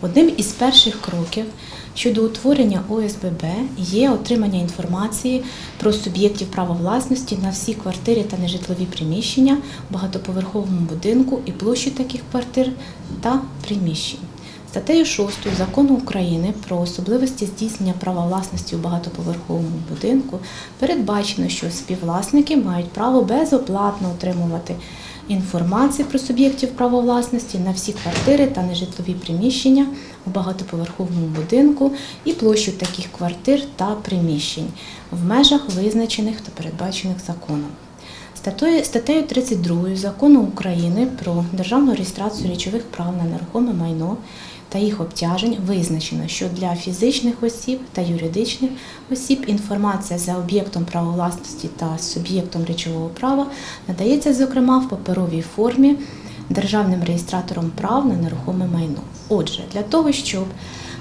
Одним із перших кроків щодо утворення ОСББ є отримання інформації про суб'єктів права власності на всі квартири та нежитлові приміщення в багатоповерховому будинку і площі таких квартир та приміщень. Статтею 6 закону України про особливості здійснення права власності у багатоповерховому будинку передбачено, що співвласники мають право безоплатно отримувати інформацію про суб'єктів права власності на всі квартири та нежитлові приміщення у багатоповерховому будинку і площу таких квартир та приміщень в межах визначених та передбачених законом. Статтею- Статтею 32 закону України про державну реєстрацію речових прав на нерухоме майно та їх обтяжень визначено, що для фізичних осіб та юридичних осіб інформація за об'єктом права власності та суб'єктом речового права надається, зокрема, в паперовій формі державним реєстратором прав на нерухоме майно. Отже, для того, щоб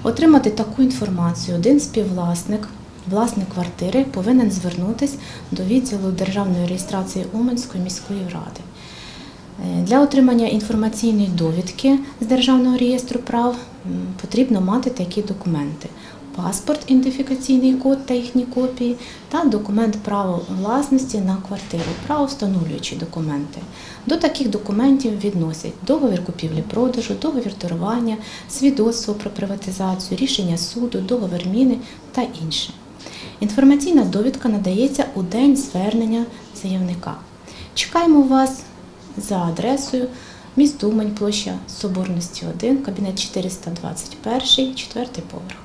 отримати таку інформацію, один співвласник Власник квартири повинен звернутися до відділу державної реєстрації Уманської міської ради. Е, Для отримання інформаційної довідки з Державного реєстру прав потрібно мати такі документи: паспорт, ідентифікаційний код та їхні копії, та документ права власності на квартиру, правовстановлюючі документи. До таких документів відносять договір купівлі-продажу, договір дарування, свідоцтво про приватизацію, рішення суду, договір міни та інше. Інформаційна довідка надається у день звернення заявника. Чекаємо вас за адресою міст Умань, площа Соборності 1, кабінет 421, 4 поверх.